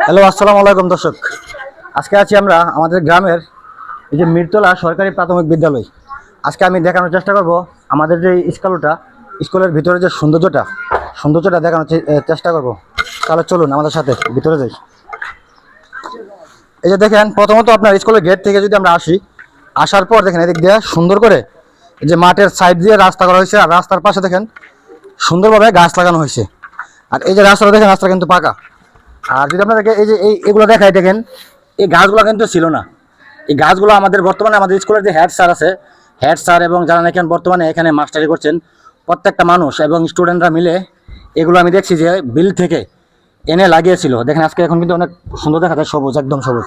Hello, আসসালামু আলাইকুম, দর্শক। আজকে আছি আমরা আমাদের গ্রামের এই যে মিরতলা সরকারি প্রাথমিক বিদ্যালয়। আজকে আমি দেখানোর চেষ্টা করব আমাদের যে স্কুলটা, স্কুলের ভিতরে যে সৌন্দর্যটা সৌন্দর্যটা দেখানোর চেষ্টা করব। তাহলে চলুন আমাদের সাথে, ভিতরে যাই। এই যে দেখেন, প্রথমত আপনার স্কুলের গেট থেকে যদি আমরা আসি, আসার পর দেখেন এদিক দিয়ে সুন্দর করে এই যে মাঠের সাইড দিয়ে রাস্তা করা হয়েছে, আর রাস্তার পাশে দেখেন সুন্দরভাবে গাছ লাগানো হয়েছে। আর এই যে রাস্তাটা দেখেন, রাস্তা কিন্তু পাকা। আর যদি আপনাদেরকে এই যে এই এগুলো দেখাই, দেখেন, এই গাছগুলো কিন্তু ছিল না। এই গাছগুলো আমাদের বর্তমানে আমাদের স্কুলের যে হেড স্যার আছে, হেড স্যার এবং যারা নাকি বর্তমানে এখানে মাস্টারি করছেন, প্রত্যেকটা মানুষ এবং স্টুডেন্টরা মিলে এগুলো আমি দেখছি যে বিল থেকে এনে লাগিয়েছিল। দেখেন, আজকে এখন কিন্তু অনেক সুন্দর দেখা যায়, সবুজ, একদম সবুজ।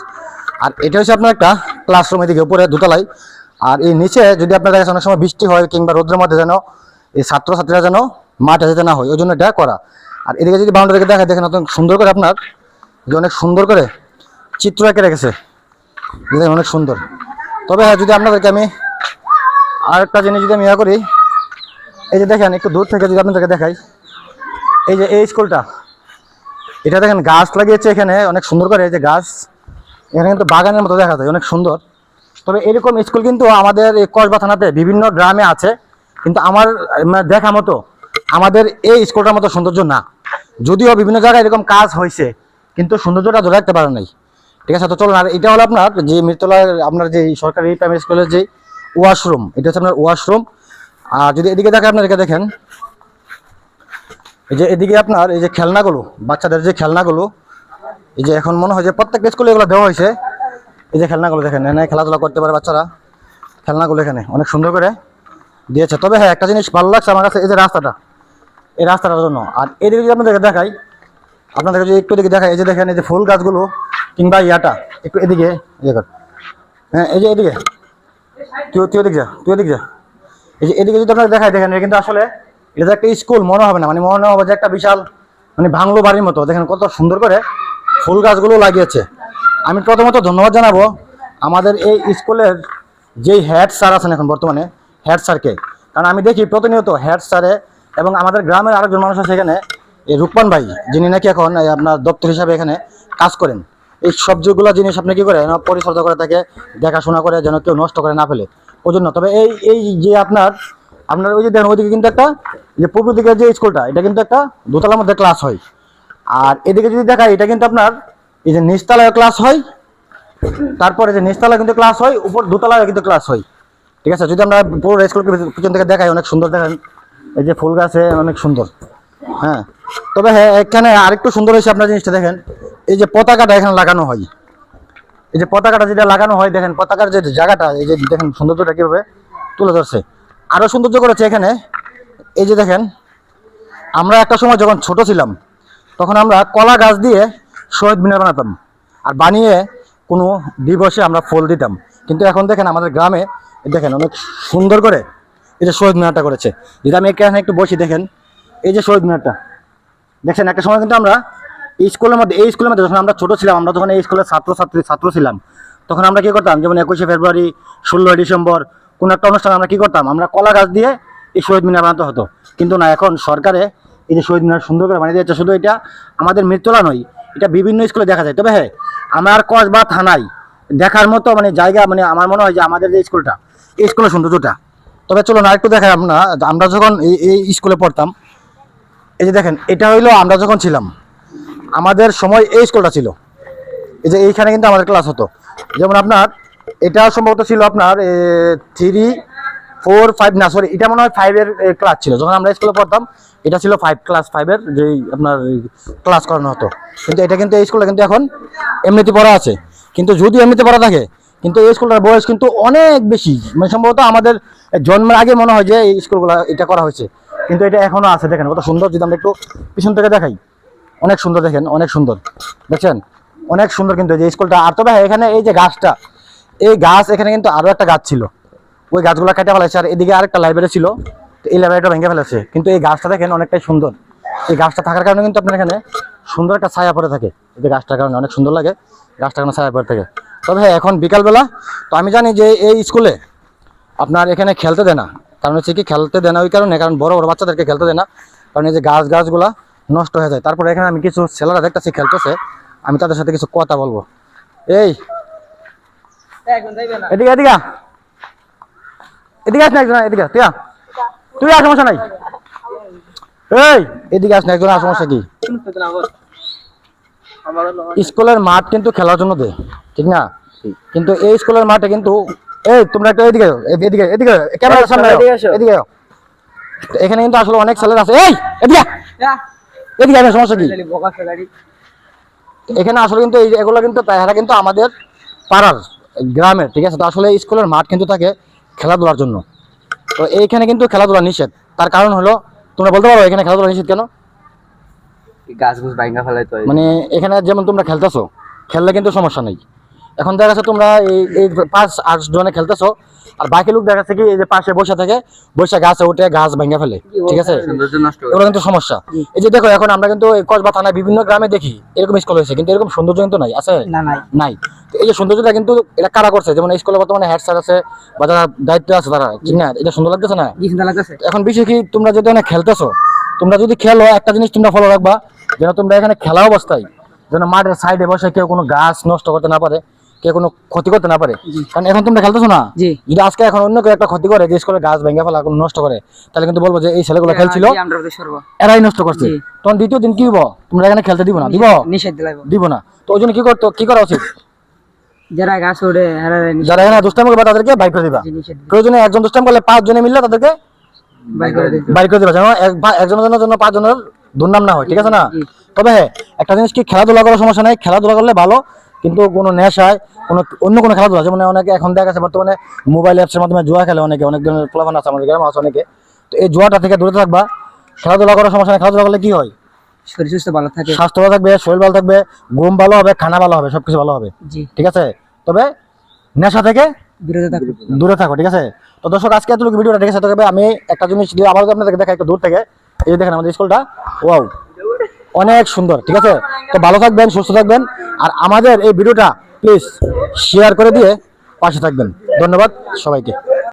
আর এটা হচ্ছে আপনার একটা ক্লাসরুম এদিকে, উপরে দোতলায়। আর এই নিচে যদি আপনার কাছে অনেক সময় বৃষ্টি হয় কিংবা রোদ্রের মধ্যে যেন এই ছাত্রছাত্রীরা যেন মাঠে যেতে না হয়, ওই জন্য এটা করা। আর এদিকে যদি বাউন্ডারিকে দেখা দেখেন অত সুন্দর করে আপনার যে অনেক সুন্দর করে চিত্র এঁকে রেখেছে। দেখেন অনেক সুন্দর। তবে হ্যাঁ যদি আপনাদেরকে আমি আরেকটা জিনিস যদি আমি ইয়া করি, এই যে দেখেন, একটু দূর থেকে যদি আপনাদেরকে দেখাই, এই যে এই স্কুলটা, এটা দেখেন, গাছ লাগিয়েছে এখানে, অনেক সুন্দর করে, এই যে গাছ, এখানে কিন্তু বাগানের মতো দেখা যায়, অনেক সুন্দর। তবে এরকম স্কুল কিন্তু আমাদের এই কসবা থানাতে বিভিন্ন গ্রামে আছে, কিন্তু আমার মানে দেখা মতো আমাদের এই স্কুলটার মতো সৌন্দর্য না। যদিও বিভিন্ন জায়গায় এরকম কাজ হয়েছে, কিন্তু সৌন্দর্যটা ধরে রাখতে পারে নাই। ঠিক আছে, তো চলুন, আর এটা হলো আপনার যে মৃত্যুলয় আপনার যে সরকারি প্রাইমারি স্কুলের যে ওয়াশরুম এটা হচ্ছে আপনার ওয়াশরুম আর যদি এদিকে দেখেন আপনার এদিকে দেখেন, এই যে এদিকে আপনার এই যে খেলনাগুলো, বাচ্চাদের যে খেলনাগুলো, এই যে এখন মনে হয় যে প্রত্যেকটা স্কুলে এগুলো দেওয়া হয়েছে। এই যে খেলনাগুলো দেখেন এখানে খেলাধুলা করতে পারে বাচ্চারা। খেলনাগুলো এখানে অনেক সুন্দর করে দিয়েছে। তবে হ্যাঁ একটা জিনিস ভালো লাগছে আমার কাছে, এই যে রাস্তাটা। এই রাস্তাটার জন্য। আর এদিকে যদি আপনাদেরকে দেখাই, আপনাদেরকে যদি একটু দিকে দেখাই, এই যে দেখেন, এই যে ফুল গাছগুলো কিংবা ইয়াটা, একটু এদিকে হ্যাঁ এই যে এদিকে। তুই তুই যা, তুই এদিকে যা। এই যে এদিকে যদি আপনাকে দেখাই, দেখেন কিন্তু আসলে, এটা একটা স্কুল মনে হবে না। মানে মনে হবে যে একটা বিশাল মানে বাংলো বাড়ির মতো। দেখেন, কত সুন্দর করে ফুল গাছগুলো লাগিয়েছে। আমি প্রথমত ধন্যবাদ জানাব আমাদের এই স্কুলের যেই হেড স্যার আছেন এখন বর্তমানে হেড স্যারকে কারণ আমি দেখি প্রতিনিয়ত হেড স্যারে এবং আমাদের গ্রামের আরেকজন মানুষ আছে এখানে, এই রূপমান ভাই, যিনি নাকি এখন আপনার দপ্তর হিসাবে এখানে কাজ করেন। এই সবজিগুলো জিনিস আপনি কি করে পরিচর্যা করে তাকে দেখাশোনা করে যেন কেউ নষ্ট করে না ফেলে। ওই জন্য, তবে এই এই যে আপনার আপনার ওই যে দেখেন, ওইদিকে কিন্তু একটা, যে পূর্ব দিকে যে স্কুলটা, এটা কিন্তু একটা দোতলার মধ্যে ক্লাস হয়। আর এদিকে যদি দেখাই, এটা কিন্তু আপনার, এই যে নিচতলায় ক্লাস হয়, তারপরে যে নিচতলায় কিন্তু ক্লাস হয়, উপর দোতলায় কিন্তু ক্লাস হয়। ঠিক আছে? যদি আমরা পুরো স্কুলকে পিছন থেকে দেখাই, অনেক সুন্দর দেখেন। এই যে ফুল গাছে অনেক সুন্দর। হ্যাঁ। তবে হ্যাঁ এখানে আরেকটু সুন্দর হয়েছে আপনার জিনিসটা দেখেন। এই যে পতাকাটা এখানে লাগানো হয়। এই যে পতাকাটা যেটা লাগানো হয়, দেখেন পতাকার যে জায়গাটা, এই যে দেখেন সৌন্দর্যটা কীভাবে তুলে ধরছে। আরও সৌন্দর্য করেছে এখানে। এই যে দেখেন, আমরা একটা সময় যখন ছোট ছিলাম, তখন আমরা কলা গাছ দিয়ে শহীদ মিনার বানাতাম। আর বানিয়ে কোনো দিবসে আমরা ফল দিতাম। কিন্তু এখন দেখেন আমাদের গ্রামে, দেখেন অনেক সুন্দর করে এই যে শহীদ মিনারটা করেছে। যদি আমি এখানে একটু বসি, দেখেন, এই যে শহীদ মিনারটা। দেখছেন, একটা সময় কিন্তু আমরা এই স্কুলের মধ্যে, এই স্কুলের মধ্যে যখন আমরা ছোট ছিলাম, আমরা যখন এই স্কুলের ছাত্রছাত্রী, ছাত্র ছিলাম। তখন আমরা কি করতাম, যেমন একুশে ফেব্রুয়ারি, ষোলোই ডিসেম্বর, কোনো একটা অনুষ্ঠান আমরা কি করতাম, আমরা কলা গাছ দিয়ে এই শহীদ মিনার বানাতে হতো। কিন্তু না, এখন সরকারে এই যে শহীদ মিনার সুন্দর করে বানিয়ে দিয়েছে, শুধু এটা আমাদের মৃত্যুলা নয়, এটা বিভিন্ন স্কুলে দেখা যায়। তবে হ্যাঁ আমার কসবা থানায় দেখার মতো মানে জায়গা মানে আমার মনে হয় যে আমাদের যে স্কুলটা, এই স্কুলের সৌন্দর্যটা তবে চলুন আরেকটু দেখাই আমরা আমরা যখন এই এই স্কুলে পড়তাম, এই যে দেখেন, এটা হইল আমরা যখন ছিলাম, আমাদের সময় এই স্কুলটা ছিল। এই যে এইখানে কিন্তু আমাদের ক্লাস হতো। যেমন আপনার, এটা সম্ভবত ছিল আপনার থ্রি ফোর ফাইভ না সরি এটা মনে হয় ফাইভের ক্লাস ছিল। যখন আমরা স্কুলে পড়তাম, এটা ছিল ফাইভ ক্লাস ফাইভের যেই আপনার ক্লাস করানো হতো। কিন্তু এটা কিন্তু এই স্কুলটা কিন্তু এখন এমনিতে পড়া আছে। কিন্তু যদি এমনিতে পড়া থাকে কিন্তু এই স্কুলটার বয়স কিন্তু অনেক বেশি। মানে সম্ভবত আমাদের জন্মের আগে মনে হয় যে এই স্কুলগুলো এটা করা হয়েছে। কিন্তু এটা এখনও আছে দেখেন কত সুন্দর যদি আমরা একটু পিছন থেকে দেখাই। অনেক সুন্দর দেখেন অনেক সুন্দর। দেখছেন? অনেক সুন্দর কিন্তু এই স্কুলটা। আর তবে হ্যাঁ, এখানে এই যে গাছটা এই গাছ এখানে কিন্তু আরও একটা গাছ ছিল। ওই গাছগুলো কেটে ফেলেছে আর এদিকে আরেকটা লাইব্রেরি ছিল। এই লাইব্রেরিটা ভেঙে ফেলেছে। কিন্তু এই গাছটা দেখেন অনেকটাই সুন্দর। এই গাছটা থাকার কারণে কিন্তু আপনার এখানে সুন্দর একটা ছায়া পড়ে থাকে। এই যে গাছটার কারণে অনেক সুন্দর লাগে। গাছটার কারণে ছায়া পড়ে থাকে। তবে হ্যাঁ এখন বিকালবেলা তো আমি জানি যে এই স্কুলে আপনার এখানে খেলতে দেয় না। কারণ হচ্ছে কি খেলতে দেয় না ওই কারণে কারণ বড় বড় বাচ্চাদেরকে খেলতে দেয় না। কারণ এই যে গাছ গাছগুলা নষ্ট হয়ে যায়। তারপরে এখানে আমি কিছু ছেলেরা দেখতেছি খেলতেছে। আমি তাদের সাথে কিছু কথা বলব। এই এদিকে এদিকে এদিকে আস না একজন এদিকে তুই তুই আর সমস্যা নাই। এই এদিকে আস না একজন আর সমস্যা কি? স্কুলের মাঠ কিন্তু খেলার জন্য দে। ঠিক না? কিন্তু এই স্কুলের মাঠে কিন্তু এই তোমরা একটু এদিকে এদিকে এদিকে ক্যামেরার সামনে এদিকে এখানে কিন্তু আসলে অনেক ছেলেরা আছে। এই এদিকে এদিকে আসেন সমস্যা কি? এখানে আসলে কিন্তু এই এগুলো কিন্তু তারা কিন্তু আমাদের পাড়ার গ্রামের ঠিক আছে? তো আসলে স্কুলের মাঠ কিন্তু থাকে খেলাধুলার জন্য। তো এইখানে কিন্তু খেলাধুলা নিষেধ। তার কারণ হলো তোমরা বলতে পারো এখানে খেলাধুলা নিষেধ কেন? গাছ গুছ বাইঙ্গা ফেলাই তো মানে এখানে যেমন তোমরা খেলতেছো খেললে কিন্তু সমস্যা নেই। এখন দেখা যাচ্ছে তোমরা এই এই পাঁচ আট জনে খেলতেছো আর বাকি লোক দেখা যাচ্ছে কি এই যে পাশে বসে থাকে বসে গাছে উঠে গাছ ভেঙে ফেলে ঠিক আছে? এগুলো কিন্তু সমস্যা। এই যে দেখো এখন আমরা কিন্তু কসবা থানায় বিভিন্ন গ্রামে দেখি এরকম স্কুল হয়েছে কিন্তু এরকম সৌন্দর্য কিন্তু নাই আছে? নাই। নাই। এই যে সৌন্দর্যটা কিন্তু এটা কারা করছে? যেমন স্কুলে বর্তমানে হেড স্যার আছে বা যারা দায়িত্ব আছে তারা ঠিক না? এটা সুন্দর লাগতেছে না? এখন বিষয় কি তোমরা যদি অনেক খেলতেছো তোমরা যদি খেলো একটা জিনিস তোমরা ফলো রাখবা যেন তোমরা এখানে খেলা অবস্থায় যেন মাঠের সাইডে বসে কেউ কোনো গাছ নষ্ট করতে না পারে। কেউ কোনো ক্ষতি করতে না পারে। কারণ এখন তোমরা খেলতেছো না? যদি আজকে এখন অন্য কেউ একটা ক্ষতি করে গাছ ভেঙে ফেলা কোনো নষ্ট করে তাহলে কিন্তু বলব যে এই ছেলেগুলো খেলছিল এরাই নষ্ট করছে। তখন দ্বিতীয় দিন কি হব তোমরা এখানে খেলতে দিব না দিব? নিষেধ দিব না। তো ওই জন্য কি করতো কি করা উচিত? যারা গাছ ওড়ে যারা এখানে দুষ্টামি করবে তাদেরকে বাইক করে দিবা। প্রয়োজনে একজন দুষ্টামি করলে পাঁচ জনে মিললে তাদেরকে বাই করে দিবা। যেন একজনের জন্য জন্য পাঁচজনের দুর্নাম না হয় ঠিক আছে না? তবে হ্যাঁ একটা জিনিস কি খেলাধুলা করার সমস্যা নাই। খেলাধুলা করলে ভালো। কিন্তু কোনো নেশায় কোনো অন্য কোনো খেলাধুলা আছে মানে অনেকে এখন দেখা গেছে বর্তমানে মোবাইল অ্যাপসের মাধ্যমে জুয়া খেলে অনেকে অনেক ধরনের প্লাবান আছে আমাদের গ্রামে আছে অনেকে। তো এই জুয়াটা থেকে দূরে থাকবা খেলাধুলা করার সমস্যা নেই খেলাধুলা করলে কি হয়? শরীর সুস্থ ভালো থাকে। স্বাস্থ্য ভালো থাকবে শরীর ভালো থাকবে ঘুম ভালো হবে খানা ভালো হবে সবকিছু ভালো হবে। ঠিক আছে? তবে নেশা থেকে থাকবে দূরে থাকো ঠিক আছে? তো দর্শক আজকে এতটুকু ভিডিওটা দেখেছে তবে আমি একটা জিনিস দিয়ে আবার আপনাদেরকে দেখা একটু দূর থেকে। এই দেখেন আমাদের স্কুলটা ওয়াও। অনেক সুন্দর, ঠিক আছে? তো ভালো থাকবেন, সুস্থ থাকবেন। আর আমাদের এই ভিডিওটা প্লিজ শেয়ার করে দিয়ে পাশে থাকবেন। ধন্যবাদ সবাইকে।